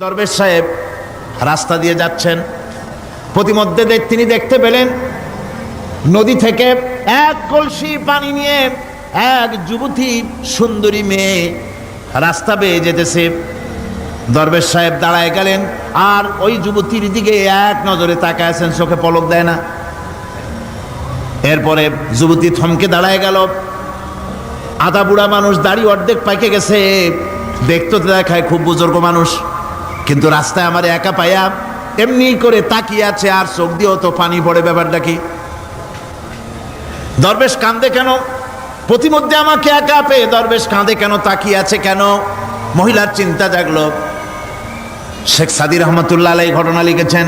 দরবেশ সাহেব রাস্তা দিয়ে যাচ্ছেন। প্রতিমধ্যে তিনি দেখতে পেলেন নদী থেকে এক কলসি পানি নিয়ে এক যুবতী সুন্দরী মেয়ে রাস্তা বেয়ে যেতেছে। দরবেশ সাহেব দাঁড়ায় গেলেন আর ওই যুবতীর দিকে এক নজরে তাকায় আছেন, চোখে পলক দেয় না। এরপরে যুবতী থমকে দাঁড়ায় গেল। আধা বুড়া মানুষ দাড়ি অর্ধেক পাইকে গেছে। দেখতে দেখায় খুব বুজুর্গ মানুষ। কিন্তু রাস্তায় আমার একা পাইয়া এমনি করে তাকিয়ে আছে আর চোখ দিয়েও তো পানি পড়ে ব্যাপারটা কি? দরবেশ কান্দে কেন? প্রতিমধ্যে আমাকে একা পেয়ে দরবেশ কাঁদে কেন, তাকিয়ে আছে কেন? মহিলার চিন্তা জাগলো। শেখ সাদির রহমতুল্লাহ এই ঘটনা লিখেছেন,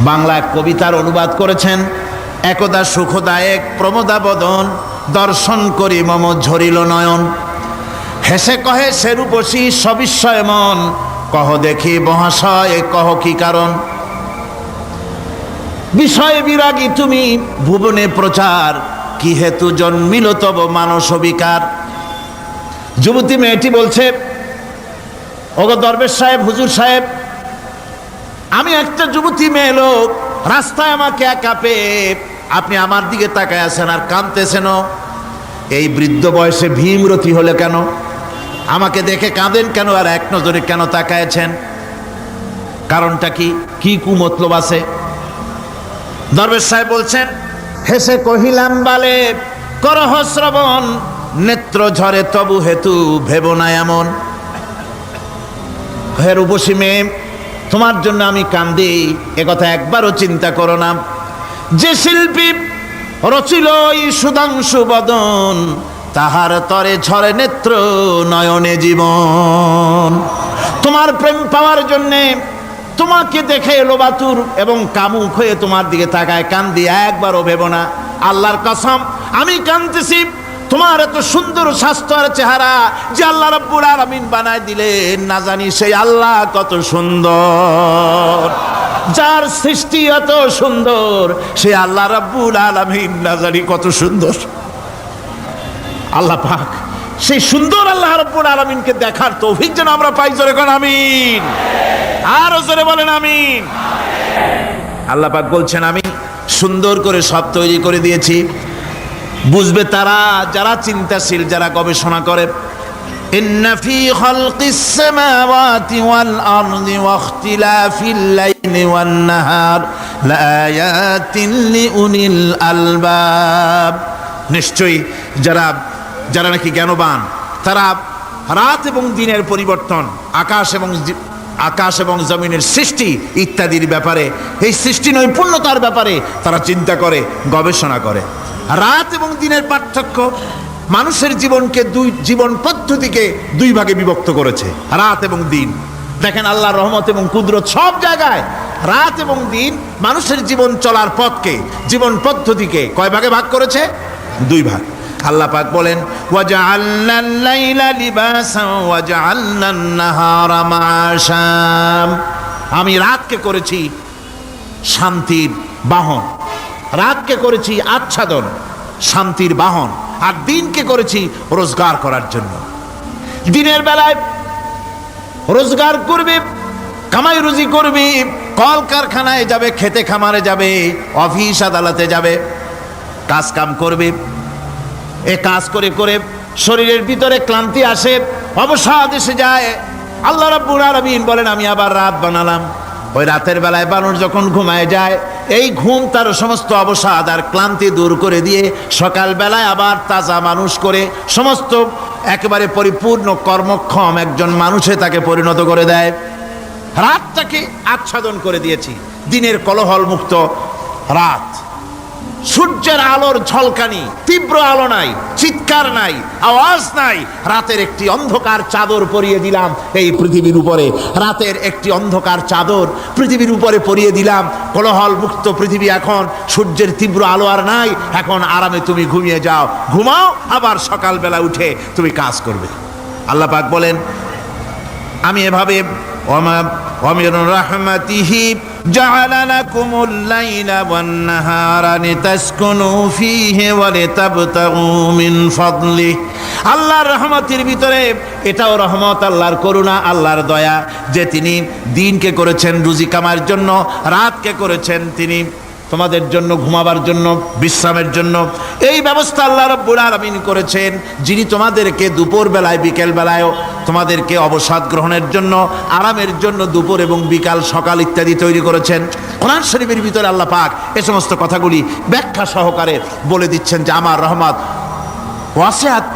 বাংলা কবিতার অনুবাদ করেছেন, একদা সুখদায়ক প্রমোদাবদন দর্শন করি মম ঝরিল নয়ন। হেসে কহে সে রূপসী সবিস্ময় মন কহ দেখি মহাশয়, কহ কি কারণ? বিষয় বিরাগী তুমি, ভুবনে প্রচার কি হেতু জন্মিল তব মানস বিকার যুবতী মেয়েটি বলছে, ওগো দরবেশ সাহেব, হুজুর সাহেব, আমি একটা যুবতী মেয়ে লোক, রাস্তায় আমাকে একা পেয়ে আপনি আমার দিকে তাকায় আছেন আর কাঁদতেছেন এই বৃদ্ধ বয়সে ভীমরতি হলে কেন? আমাকে দেখে কাঁদেন কেন আর এক নজরে কেন তাকায়ছেন? কারণটা কি? কি কুমতলব আছে? দরবেশ সাহেব বলছেন, হেসে কহিলাম, বালে, করহ শ্রবণ, নেত্র ঝরে তবু হেতু ভেব না এমন। হে রূপসী মেয়ে, তোমার জন্য আমি কান্দি একথা একবারও চিন্তা করো না। যে শিল্পী রচিল সুধাংশু বদন তাহার তরে ঝরে নেত্র নয়নে জীবন। তোমার প্রেম পাওয়ার জন্যে তোমাকে দেখে এলো বাতুর এবং কামুক হয়ে তোমার দিকে তাকায়, কান্দি, একবারও ভেব না। আল্লাহর কসম, আমি কান্দতেছি তোমার এত সুন্দর স্বাস্থ্য আর চেহারা যে আল্লাহ রব্বুল আলামিন বানায় দিলেন, না জানি সেই আল্লাহ কত সুন্দর। যার সৃষ্টি এত সুন্দর, সে আল্লাহ রব্বুল আলামিন না জানি কত সুন্দর। আল্লাহ পাক সেই সুন্দর আল্লাহ রব্বুল আলামিনকে দেখার তৌফিক যেন আমরা পাই জোরে কোন আমিন আরো জোরে বলেন আমিন আল্লাহ পাক বলছেন আমি সুন্দর করে সব তৈরি করে দিয়েছি বুঝবে তারা যারা চিন্তাশীল যারা গবেষণা করে إن في خلق السماوات والأرض واختلاف الليل والنهار لآيات لأولي الألباب নিশ্চয়ই যারা যারা নাকি জ্ঞানবান, তারা রাত এবং দিনের পরিবর্তন, আকাশ এবং আকাশ এবং জমিনের সৃষ্টি ইত্যাদির ব্যাপারে, এই সৃষ্টি নৈপুণ্যতার ব্যাপারে তারা চিন্তা করে, গবেষণা করে। রাত এবং দিনের পার্থক্য মানুষের জীবনকে দুই, জীবন পদ্ধতিকে দুই ভাগে বিভক্ত করেছে, রাত এবং দিন। দেখেন আল্লাহর রহমত এবং কুদরত সব জায়গায় রাত এবং দিন মানুষের জীবন চলার পথকে, জীবন পদ্ধতিকে কয় ভাগে ভাগ করেছে? দুই ভাগ। আল্লাহ পাক বলেন আমি রাতকে করেছি শান্তির বাহন, রাতকে করেছি আচ্ছাদন, শান্তির বাহন, আর দিনকে করেছি রোজগার করার জন্য। দিনের বেলায় রোজগার করবে, কামাই রুজি করবে কল কারখানায় যাবে, খেতে খামারে যাবে, অফিস আদালতে যাবে কাজ কাম করবে এ কাজ করে করে শরীরের ভিতরে ক্লান্তি আসে, অবসাদ এসে যায়। আল্লাহ রাব্বুল আলামিন বলেন, আমি আবার রাত বানালাম। ওই রাতের বেলায় মানুষ যখন ঘুমায় যায়, এই ঘুম তার সমস্ত অবসাদ আর ক্লান্তি দূর করে দিয়ে সকাল বেলায় আবার তাজা মানুষ করে সমস্ত একেবারে পরিপূর্ণ কর্মক্ষম একজন মানুষে তাকে পরিণত করে দেয়। রাতটাকে আচ্ছাদন করে দিয়েছি। দিনের কলহল মুক্ত রাত। সূর্যের আলোর ঝলকানি, তীব্র আলো নাই, চিৎকার নাই, আওয়াজ নাই। রাতের একটি অন্ধকার চাদর পরিয়ে দিলাম এই পৃথিবীর উপরে। রাতের একটি অন্ধকার চাদর পৃথিবীর উপরে পরিয়ে দিলাম। কোলহল মুক্ত পৃথিবী এখন, সূর্যের তীব্র আলো আর নাই। এখন আরামে তুমি ঘুমিয়ে যাও। ঘুমাও, আবার সকালবেলা উঠে তুমি কাজ করবে। আল্লাপাক বলেন, আমি এভাবে ومن رحمته جعل لكم الليل والنهار لتسكنوا فيه ولتبتغوا من فضله আল্লাহর রহমতের ভিতরে এটাও রহমত আল্লাহর করুণা আল্লাহর দয়া যে তিনি দিনকে করেছেন রুজি কামার জন্য রাতকে করেছেন তিনি তোমাদের জন্য, ঘুমাবার জন্য, বিশ্রামের জন্য। এই ব্যবস্থা আল্লাহ রব্বুল আলমিন করেছেন, যিনি তোমাদেরকে দুপুর বেলায় বিকেল বেলায়ও তোমাদেরকে অবসাদ গ্রহণের জন্য, আরামের জন্য দুপুর এবং বিকাল, সকাল ইত্যাদি তৈরি করেছেন। কোরআন শরীফের ভিতরে আল্লাহ পাক এ সমস্ত কথাগুলি ব্যাখ্যা সহকারে বলে দিচ্ছেন যে, আমার রহমত ওয়াসিয়াত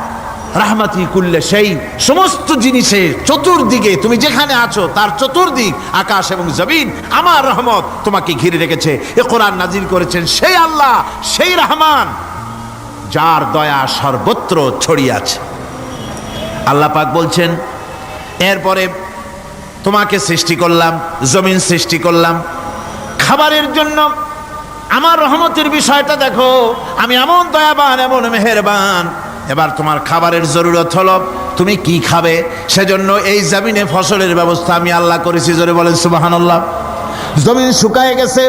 রাহমাতি কুল্লে সেই সমস্ত জিনিসে চতুর্দিকে তুমি যেখানে আছো, তার চতুর্দিক আকাশ এবং জমিন, আমার রহমত তোমাকে ঘিরে রেখেছে। এ কোরআন নাজির করেছেন সেই আল্লাহ, সেই রহমান, যার দয়া সর্বত্র ছড়িয়ে আছে। আল্লাহ পাক বলছেন, এরপরে তোমাকে সৃষ্টি করলাম, জমিন সৃষ্টি করলাম, খাবারের জন্য আমার রহমতের বিষয়টা দেখো, আমি এমন দয়াবান, এমন মেহেরবান এবার তোমার খাবারের জরুরত হলো, তুমি কি খাবে? সেজন্য এই জমিনে ফসলের ব্যবস্থা আমি আল্লাহ করেছি, জোরে বলেন সুবাহান্লাহ জমিন শুকায় গেছে।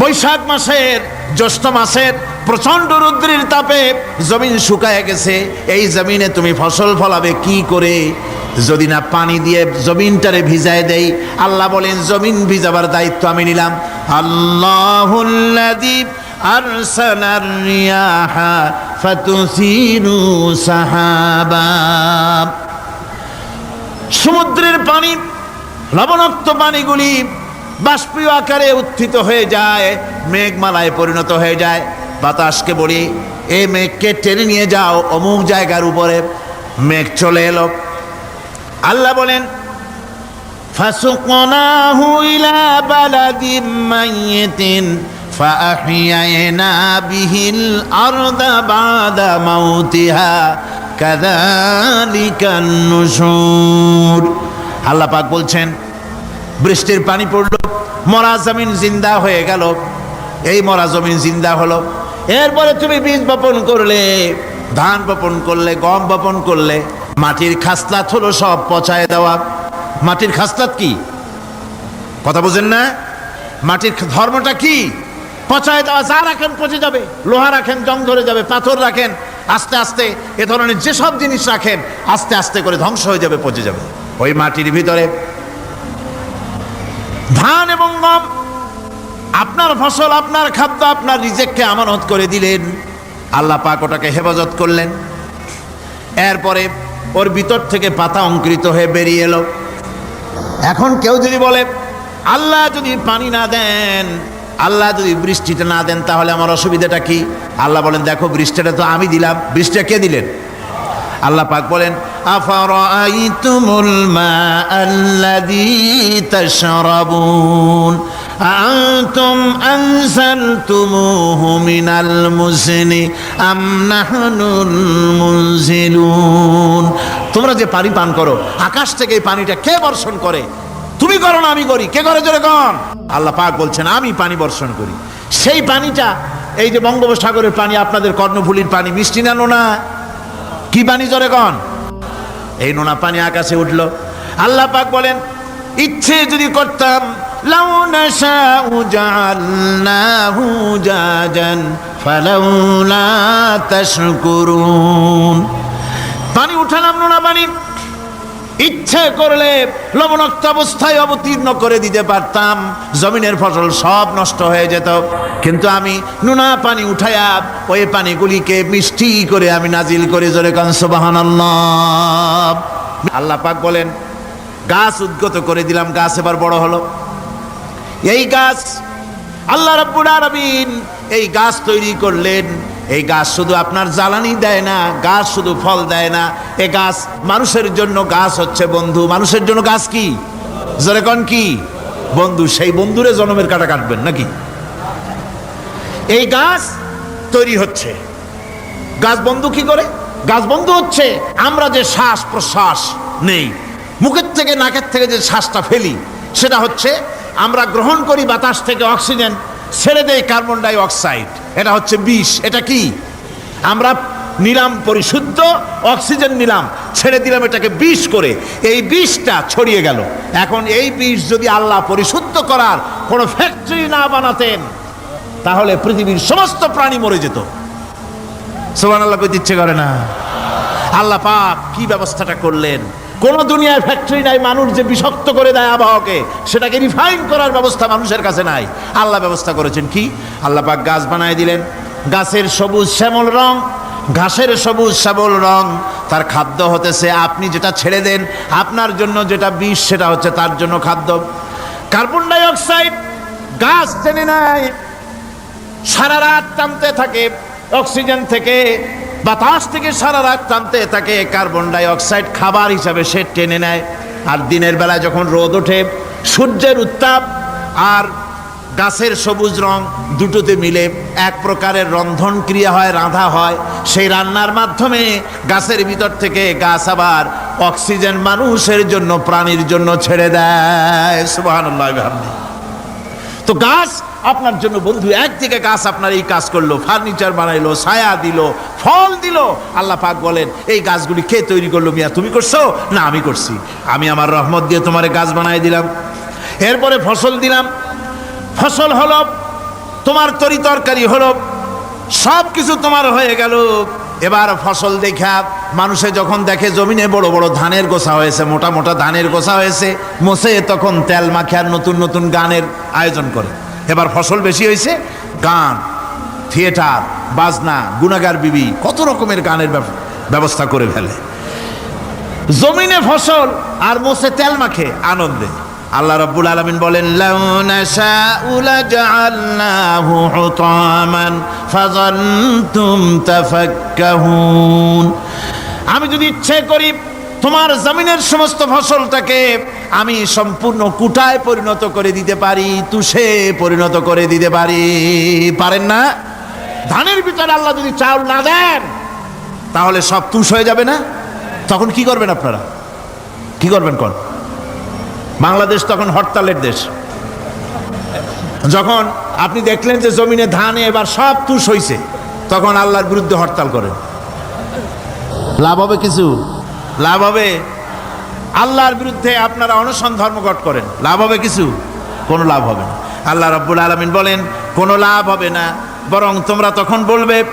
বৈশাখ মাসের, জ্যৈষ্ঠ মাসের প্রচণ্ড রুদ্রের তাপে জমিন শুকায় গেছে। এই জমিনে তুমি ফসল ফলাবে কি করে? যদি না পানি দিয়ে জমিনটারে ভিজায় দেই, আল্লাহ বলেন, জমিন ভিজাবার দায়িত্ব আমি নিলাম। আল্লাহুল্লাযী আরসালার রিয়াহা ফাতুসিরু সাহাবা সমুদ্রের পানি লবণাক্ত পানিগুলি বাষ্পীয় আকারে উত্থিত হয়ে যায় মেঘমালায় পরিণত হয়ে যায় বাতাসকে বলি এই মেঘকে টেনে নিয়ে যাও অমুক জায়গার উপরে মেঘ চলে এলো আল্লাহ বলেন فسقناه إلى بلد ميت فأحيينا به الأرض بعد موتها كذلك النشور আল্লাহ পাক বলছেন বৃষ্টির পানি পড়লো মরা জমিন জিন্দা হয়ে গেল এই মরা জমিন জিন্দা হলো এরপরে তুমি বীজ বপন করলে ধান বপন করলে গম বপন করলে মাটির খাসলাত হলো সব পচায় দেওয়া মাটির খাসলাত কি কথা বুঝেন না মাটির ধর্মটা কি পচায় দেওয়া যা রাখেন, পচে যাবে, লোহা রাখেন, জং ধরে যাবে, পাথর রাখেন, আস্তে আস্তে এ ধরনের যেসব জিনিস রাখেন, আস্তে আস্তে করে ধ্বংস হয়ে যাবে, পচে যাবে। ওই মাটির ভিতরে ধান এবং গম, আপনার ফসল, আপনার খাদ্য, আপনার রিজেককে আমানত করে দিলেন। আল্লাহ পাক ওটাকে হেফাজত করলেন। এরপরে ওর ভিতর থেকে পাতা অঙ্কুরিত হয়ে বেরিয়ে এলো। এখন কেউ যদি বলে, আল্লাহ যদি পানি না দেন আল্লাহ যদি বৃষ্টিটা না দেন, তাহলে আমার অসুবিধাটা কি? আল্লাহ বলেন, দেখো, বৃষ্টিটা তো আমি দিলাম। বৃষ্টিটা কে দিলেন? আল্লাহ পাক বলেন মুনজিলুন? তোমরা যে পানি পান করো, আকাশ থেকে এই পানিটা কে বর্ষণ করে? তুমি করো না, আমি করি। কে করে জোরে কন? আল্লাহ পাক বলছেন, আমি পানি বর্ষণ করি। সেই পানিটা, এই যে বঙ্গোপসাগরের পানি, আপনাদের কর্ণফুলির পানি, মিষ্টি না নোনা? কি পানি জোরে কন? এই নোনা পানি আকাশে উঠল। আল্লাহ পাক বলেন, ইচ্ছে যদি করতাম পানি উঠালাম নোনা পানি। ইচ্ছে করলে লবণাক্ত অবস্থায় অবতীর্ণ করে দিতে পারতাম। জমিনের ফসল সব নষ্ট হয়ে যেত। কিন্তু আমি নুনা পানি উঠাইয়া ওই পানিগুলিকে মিষ্টি করে আমি নাজিল করে জোরে কানসবাহান আল্লাহ পাক বলেন, গাছ উদ্গত করে দিলাম, গাছ এবার বড় হলো। এই গাছ আল্লাহ রাব্বুল আলামিন এই গাছ তৈরি করলেন এই গাছ শুধু আপনার জ্বালানি দেয় না, গাছ শুধু ফল দেয় না। এই গাছ মানুষের জন্য গাছ হচ্ছে বন্ধু। মানুষের জন্য গাছ কি? যেরকম কি? বন্ধু, সেই বন্ধুরে জন্মের কাটা কাটবেন নাকি? এই গাছ তৈরি হচ্ছে। গাছ বন্ধু কি করে? গাছ বন্ধু হচ্ছে আমরা যে শ্বাস প্রশ্বাস নেই, মুখের থেকে নাকের থেকে যে শ্বাসটা ফেলি, সেটা হচ্ছে আমরা গ্রহণ করি বাতাস থেকে অক্সিজেন, ছেড়ে দেয় কার্বন ডাই অক্সাইড। এটা হচ্ছে বিষ, এটা কি? আমরা নিলাম পরিশুদ্ধ, অক্সিজেন নিলাম, ছেড়ে দিলাম এটাকে বিষ করে। এই বিষটা ছড়িয়ে গেল। এখন এই বিষ যদি আল্লাহ পরিশুদ্ধ করার কোনো ফ্যাক্টরি না বানাতেন, তাহলে পৃথিবীর সমস্ত প্রাণী মরে যেত। সোমান আল্লাহ পেতে ইচ্ছে করে না। আল্লাহ পাক কি ব্যবস্থাটা করলেন? কোন দুনিয়ায় ফ্যাক্টরি নাই, মানুষ যে বিষাক্ত করে দেয় আবহাওয়াকে, সেটাকে রিফাইন করার ব্যবস্থা মানুষের কাছে নাই। আল্লাহ ব্যবস্থা করেছেন কি? আল্লাহ পাক গাছ বানায় দিলেন। গাছের সবুজ শ্যামল রং, ঘাসের সবুজ শ্যামল রং। তার খাদ্য হতেছে, আপনি যেটা ছেড়ে দেন, আপনার জন্য যেটা বিষ, সেটা হচ্ছে তার জন্য খাদ্য। কার্বন ডাই অক্সাইড গাছ টেনে নেয়। সারা রাত টানতে থাকে, অক্সিজেন থেকে। বাতাস থেকে সারা রাত টানতে থাকে কার্বন ডাই অক্সাইড খাবার হিসাবে সে টেনে নেয়। আর দিনের বেলা যখন রোদ ওঠে, সূর্যের উত্তাপ আর গাছের সবুজ রং দুটোতে মিলে এক প্রকারের রন্ধন ক্রিয়া হয়, রাঁধা হয়। সেই রান্নার মাধ্যমে গাছের ভিতর থেকে গাছ আবার অক্সিজেন মানুষের জন্য, প্রাণীর জন্য ছেড়ে দেয়। বিহামদিহি। তো গাছ আপনার জন্য বন্ধু একদিকে গাছ আপনার এই কাজ করল ফার্নিচার বানাইলো, ছায়া দিল, ফল দিল। আল্লাহ পাক বলেন, এই গাছগুলি কে তৈরি করল মিয়া? তুমি করছ? না, আমি করছি। আমি আমার রহমত দিয়ে তোমার গাছ বানাই দিলাম। এরপরে ফসল দিলাম। ফসল হলো, তোমার তরি তরকারি হলো সব কিছু তোমার হয়ে গেল। এবার ফসল দেখা, মানুষে যখন দেখে, জমিনে বড় বড় ধানের গোছা হয়েছে, মোটা মোটা ধানের গোছা হয়েছে মোসে তখন তেল মাখিয়ার নতুন নতুন গানের আয়োজন করে। এবার ফসল বেশি হয়েছে, গান, থিয়েটার, বাজনা গুনাগার বিবি, কত রকমের গানের ব্যবস্থা করে ফেলে। জমিনে ফসল আর মোসে তেল মাখে আনন্দে। আল্লাহ রাব্বুল আলামিন বলেন আমি যদি ইচ্ছে করি তোমার জমিনের সমস্ত ফসলটাকে আমি সম্পূর্ণ কুটায় পরিণত করে দিতে পারি, তুষে পরিণত করে দিতে পারি। পারেন না? ধানের ভিতরে আল্লাহ যদি চাউল না দেন, তাহলে সব তুষ হয়ে যাবে না? তখন কি করবেন আপনারা? কি করবেন কোন? বাংলাদেশ তখন হরতালের দেশ। যখন আপনি দেখলেন যে জমিনে ধানে এবার সব তুষ হয়েছে তখন আল্লাহর বিরুদ্ধে হরতাল করেন। লাভ হবে কিছু? লাভ হবে? আল্লাহর বিরুদ্ধে আপনারা অনশন ধর্মঘট করেন। লাভ হবে কিছু? কোনো লাভ হবে না। আল্লাহ রব্বুল আলমিন বলেন, কোনো লাভ হবে না। বরং তোমরা তখন বলবে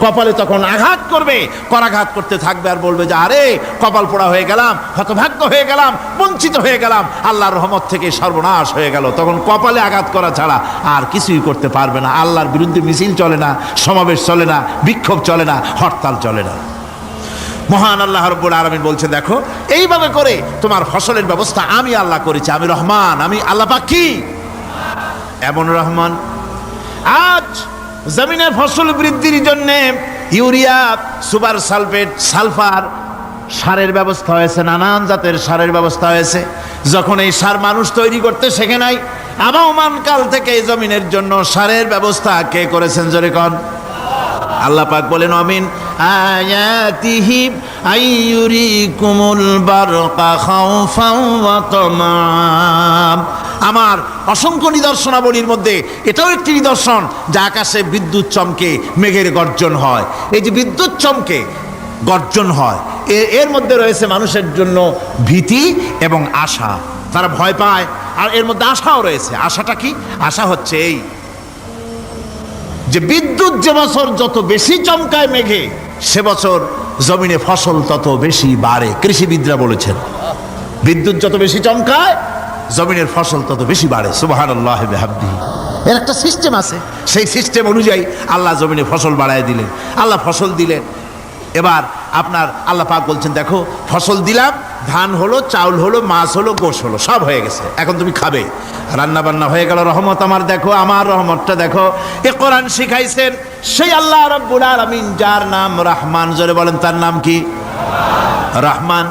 কপালে তখন আঘাত করবে, করাঘাত করতে থাকবে আর বলবে যে, আরে, কপাল পোড়া হয়ে গেলাম, হতভাগ্য হয়ে গেলাম, বঞ্চিত হয়ে গেলাম, আল্লাহর রহমত থেকে সর্বনাশ হয়ে গেল। তখন কপালে আঘাত করা ছাড়া আর কিছুই করতে পারবে না। আল্লাহর বিরুদ্ধে মিছিল চলে না, সমাবেশ চলে না, বিক্ষোভ চলে না, হরতাল চলে না। মহান আল্লাহ রব্বুল আলমিন বলছে দেখো, এইভাবে করে তোমার ফসলের ব্যবস্থা আমি আল্লাহ করেছি। আমি রহমান, আমি আল্লাহ পাক এমন রহমান। আজ জমিনে ফসল বৃদ্ধির জন্য ইউরিয়া, সুপার সালফেট, সালফার সারের ব্যবস্থা হয়েছে, নানান জাতের সারের ব্যবস্থা হয়েছে। যখন এই সার মানুষ তৈরি করতে শেখে নাই, আবহমান কাল থেকে এই জমিনের জন্য সারের ব্যবস্থা কে করেছেন জোরে কন? আল্লাহ পাক বলেন অমিন খাউফাও ওয়া তামাম। আমার অসংখ্য নিদর্শনাবলীর মধ্যে এটাও একটি নিদর্শন যা আকাশে বিদ্যুৎ চমকে মেঘের গর্জন হয়। এই যে বিদ্যুৎ চমকে গর্জন হয় এর মধ্যে রয়েছে মানুষের জন্য ভীতি এবং আশা। তারা ভয় পায়, আর এর মধ্যে আশাও রয়েছে। আশাটা কি? আশা হচ্ছে এই যে বিদ্যুৎ যে বছর যত বেশি চমকায় মেঘে সে বছর জমিনে ফসল তত বেশি বাড়ে কৃষিবিদরা বলেছেন। বিদ্যুৎ যত বেশি চমকায় জমিনের ফসল তত বেশি বাড়ে সুবাহান আল্লাহ এর একটা সিস্টেম আছে। সেই সিস্টেম অনুযায়ী আল্লাহ জমিনে ফসল বাড়ায় দিলেন। আল্লাহ ফসল দিলেন। এবার আপনার আল্লাহ পাক বলছেন দেখো ফসল দিলাম ধান হলো, চাউল হলো, মাছ হলো, গোশ হলো, সব হয়ে গেছে। এখন তুমি খাবে। রান্না বান্না হয়ে গেল, রহমত আমার দেখো, আমার রহমতটা দেখো। এ কোরআন শিখাইছেন, সেই আল্লাহ রব্বুল আলামিন, যার নাম রহমান, জোরে বলেন, তার নাম কি? রহমান।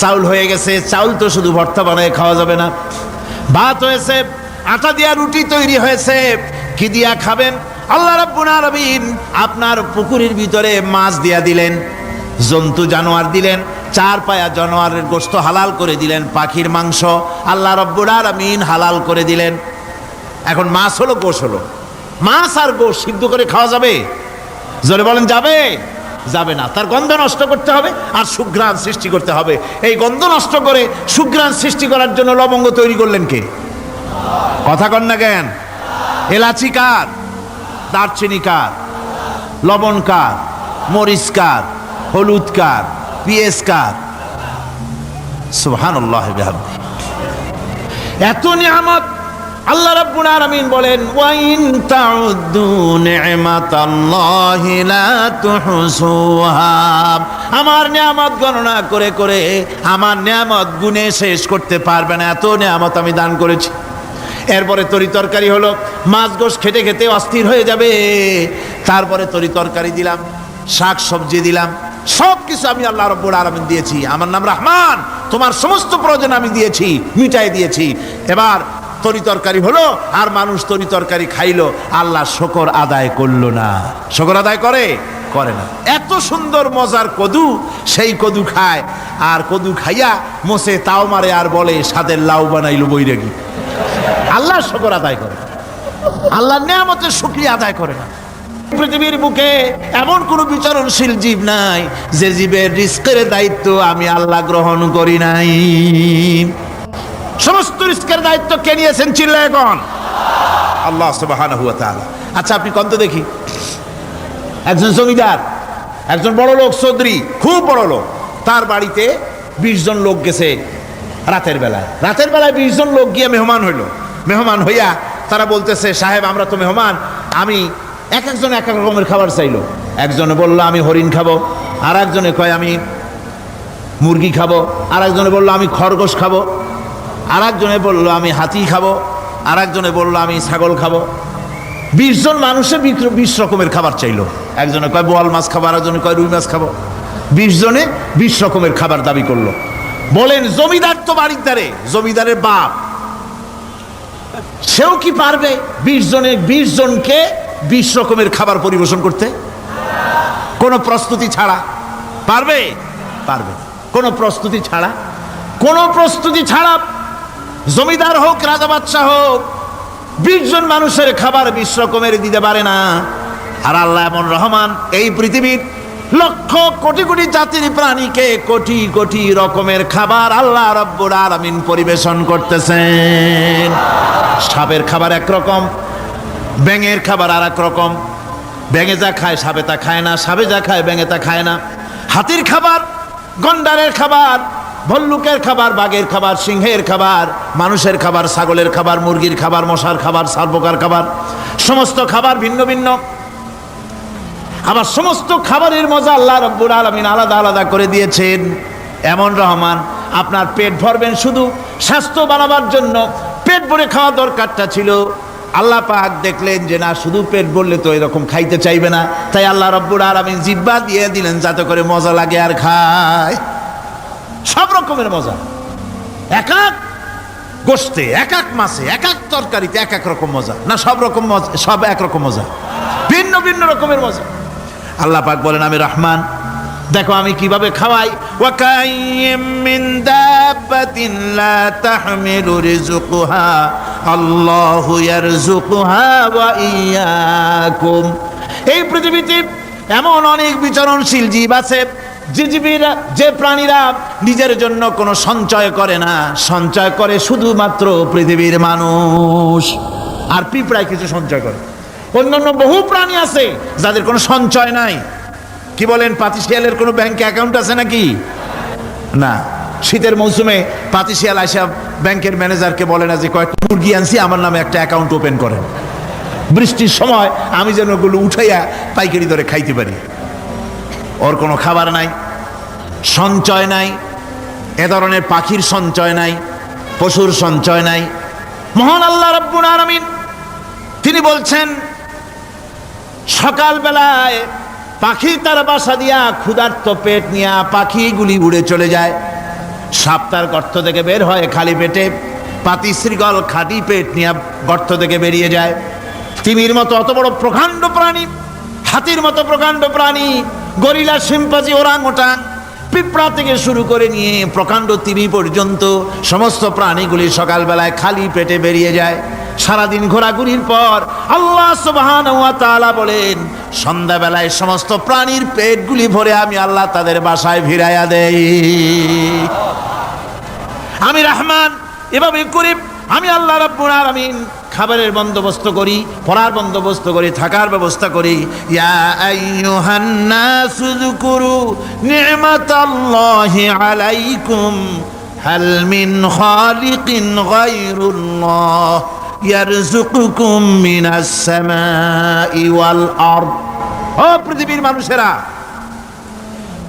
চাউল হয়ে গেছে, চাউল তো শুধু ভর্তা বানায় খাওয়া যাবে না। ভাত হয়েছে, আটা দিয়া রুটি তৈরি হয়েছে। কি দিয়া খাবেন? আল্লাহ রাব্বুল আলামিন আপনার পুকুরের ভিতরে মাছ দিয়া দিলেন, জন্তু জানোয়ার দিলেন চার পায়া জানোয়ারের গোস্ত হালাল করে দিলেন পাখির মাংস। আল্লাহ রব্বুল আলামিন হালাল করে দিলেন। এখন মাছ হলো, গোশ হলো। মাছ আর গোশ সিদ্ধ করে খাওয়া যাবে? জোরে বলেন, যাবে? যাবে না। তার গন্ধ নষ্ট করতে হবে আর সুঘ্রাণ সৃষ্টি করতে হবে। এই গন্ধ নষ্ট করে সুঘ্রাণ সৃষ্টি করার জন্য লবঙ্গ তৈরি করলেন কে? কথা কন না জ্ঞান এলাচি কার? দারচিনি কার? লবণ কার? মরিচ কার? হলুদ কার? পিএস কার? এত নিয়ামত আল্লাহ রাব্বুল আলামিন বলেন, ওয়াইন তাউদ্দু নি'মাতাল্লাহি লা তুহসুহা। আমার নিয়ামত গণনা করে করে আমার নিয়ামত গুণে শেষ করতে পারবে না। এত নিয়ামত আমি দান করেছি। এরপরে তরি তরকারি হলো, মাছ গোশ খেতে খেতে অস্থির হয়ে যাবে। তারপরে তরি তরকারি দিলাম, শাক সবজি দিলাম সব কিছু আমি আল্লাহ রব্বুল আলমিন দিয়েছি। আমার নাম রহমান। তোমার সমস্ত প্রয়োজন আমি দিয়েছি, মিটাই দিয়েছি। এবার তরি তরকারি হলো, আর মানুষ তরি তরকারি খাইলো, আল্লাহ শকর আদায় করল না। শকর আদায় করে? করে না। এত সুন্দর মজার কদু, সেই কদু খায়। আর কদু খাইয়া মোসে তাও মারে আর বলে, সাদের লাউ বানাইলো বৈরাগী। আল্লাহ শকর আদায় করে। আল্লাহ নিয়ামতের শুক্রিয়া আদায় করে না। পৃথিবীর বুকে এমন কোনো বিচরণশীল জীব নাই যে জীবের রিস্কের দায়িত্ব আমি আল্লাহ গ্রহণ করি নাই। সমস্ত রিস্কের দায়িত্ব কে নিয়েছেন চিল্লা এখন? আল্লাহ সুবহানাহু ওয়া তাআলা। আচ্ছা আপনি দেখি। একজন জমিদার, একজন বড় লোক, চৌধুরী, খুব বড় লোক। তার বাড়িতে বিশ জন লোক গেছে রাতের বেলায়। রাতের বেলায় বিশ জন লোক গিয়ে মেহমান হইল। মেহমান হইয়া তারা বলতেছে, সাহেব, আমরা তো মেহমান। আমি এক একজন এক এক রকমের খাবার চাইলো। একজনে বলল, আমি হরিণ খাব। আর একজনে কয়, আমি মুরগি খাব। আর একজনে বলল, আমি খরগোশ খাব। আর একজনে বলল, আমি হাতি খাব। আর একজনে বলল, আমি ছাগল খাব। বিশ জন মানুষে বিশ- রকমের খাবার চাইলো। একজনে কয়, বোয়াল মাছ খাব। আর একজনে কয়, রুই মাছ খাব। বিশ জনে বিশ রকমের খাবার দাবি করল। বলেন, জমিদার তো বাড়ির দ্বারে, জমিদারের বাপ। সেও কি পারবে? বিশ জনে বিশ জনকে বিশ রকমের খাবার পরিবেশন করতে? কোনো প্রস্তুতি ছাড়া। পারবে? পারবে। কোনো প্রস্তুতি ছাড়া। কোনো প্রস্তুতি ছাড়া জমিদার হোক, রাজা বাদশাহ হোক, বিশ জন মানুষের খাবার বিশ রকমের দিতে পারে না। আর আল্লাহ এমন রহমান, এই পৃথিবীর লক্ষ কোটি কোটি জাতির প্রাণীকে কোটি কোটি রকমের খাবার আল্লাহ রব্বুর আলামিন পরিবেশন করতেছেন। সাপের খাবার একরকম ব্যাঙের খাবার আর এক রকম। ব্যাঙে যা খায় সাপে তা খায় না, সাপে যা খায় ব্যাঙে তা খায় না। হাতির খাবার, গন্ডারের খাবার, ভল্লুকের খাবার, বাঘের খাবার, সিংহের খাবার, মানুষের খাবার, ছাগলের খাবার, মুরগির খাবার, মশার খাবার সার্বকার খাবার। সমস্ত খাবার ভিন্ন ভিন্ন। আবার সমস্ত খাবারের মজা আল্লাহ রব্বুর আলমিন আলাদা আলাদা করে দিয়েছেন। এমন রহমান, আপনার পেট ভরবেন শুধু স্বাস্থ্য বানাবার জন্য। পেট ভরে খাওয়া দরকারটা ছিল। আল্লাহ পাক দেখলেন যে না, শুধু পেট বললে তো এরকম খাইতে চাইবে না। তাই আল্লাহ রব্বুর আলমিন জিব্বা দিয়ে দিলেন যাতে করে মজা লাগে আর খায়। সব রকমের মজা। এক এক গোস্তে এক এক মাছে, এক এক তরকারিতে এক এক রকম মজা। না, সব রকম মজা, সব এক রকম মজা। ভিন্ন ভিন্ন রকমের মজা। আল্লাহ পাক বলেন, আমি রহমান দেখো আমি কীভাবে খাওয়াই। এই পৃথিবীতে এমন অনেক বিচরণশীল জীব আছে, যে জীবীরা, যে প্রাণীরা নিজের জন্য কোনো সঞ্চয় করে না। সঞ্চয় করে শুধুমাত্র পৃথিবীর মানুষ। আর পিঁপড়ায় কিছু সঞ্চয় করে। অন্যান্য বহু প্রাণী আছে যাদের কোনো সঞ্চয় নাই। কি বলেন, পাতিশিয়ালের কোনো ব্যাংকে অ্যাকাউন্ট আছে নাকি? না। শীতের মৌসুমে পাতিশিয়াল আসা ব্যাংকের ম্যানেজারকে বলে না যে কয়েকটা মুরগি আনছি, আমার নামে একটা অ্যাকাউন্ট ওপেন করেন। বৃষ্টির সময় আমি যেন ওগুলো উঠাইয়া পাইকারি দরে খাইতে পারি। ওর কোনো খাবার নাই, সঞ্চয় নাই, এ ধরনের পাখির সঞ্চয় নাই, পশুর সঞ্চয় নাই। মহান আল্লাহ রব্বুল আলামিন, তিনি বলছেন, সকালবেলায় পাখি তার বাসা দিয়া ক্ষুধার্ত পেট নিয়া পাখিগুলি উড়ে চলে যায়। সাপ তার গর্ত থেকে বের হয় খালি পেটে পাতি শ্রীগল খাটি পেট নিয়ে গর্ত থেকে বেরিয়ে যায়। তিমির মতো অত বড় প্রকাণ্ড প্রাণী, হাতির মতো প্রকাণ্ড প্রাণী, গরিলা সিম্পাজি ওরাং ওটাং পিঁপড়া থেকে শুরু করে নিয়ে প্রকাণ্ড তিমি পর্যন্ত সমস্ত প্রাণীগুলি সকালবেলায় খালি পেটে বেরিয়ে যায়। সারাদিন ঘোরাঘুরির পর আল্লাহ তাআলা বলেন, সন্ধ্যাবেলায় সমস্ত প্রাণীর পেটগুলি ভরে আমি আল্লাহ তাদের বাসায় ফিরাইয়া দেই। আমি রহমান, এভাবে করি আমি আল্লাহ রাব্বুল আলামিন খাবারের বন্দোবস্ত করি, পড়ার বন্দোবস্ত করি, থাকার ব্যবস্থা করি। ইয়া আইয়ুহান নাসু যুকুরু নি'মাতাল্লাহি আলাইকুম, হাল মিন খালিকিন গায়রুল্লাহ। ইয়ারযুকুকুম মিনাস সামাই ওয়াল আরদ। ও পৃথিবীর মানুষেরা,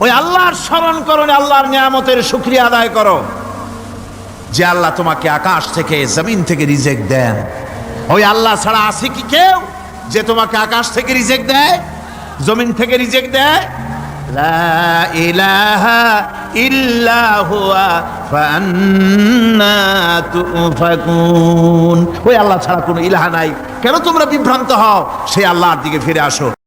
ওই আল্লাহর স্মরণ করো আল্লাহর নিয়ামতের শুকরিয়া আদায় করো, যে আল্লাহ তোমাকে আকাশ থেকে, জমিন থেকে রিজেক্ট দেন। ওই আল্লাহ ছাড়া আছে কি কেউ যে তোমাকে আকাশ থেকে রিজেক্ট দেয়, জমিন থেকে রিজেক্ট দেয়? ওই আল্লাহ ছাড়া কোনো ইলাহা নাই। কেন তোমরা বিভ্রান্ত হও? সে আল্লাহর দিকে ফিরে আসো।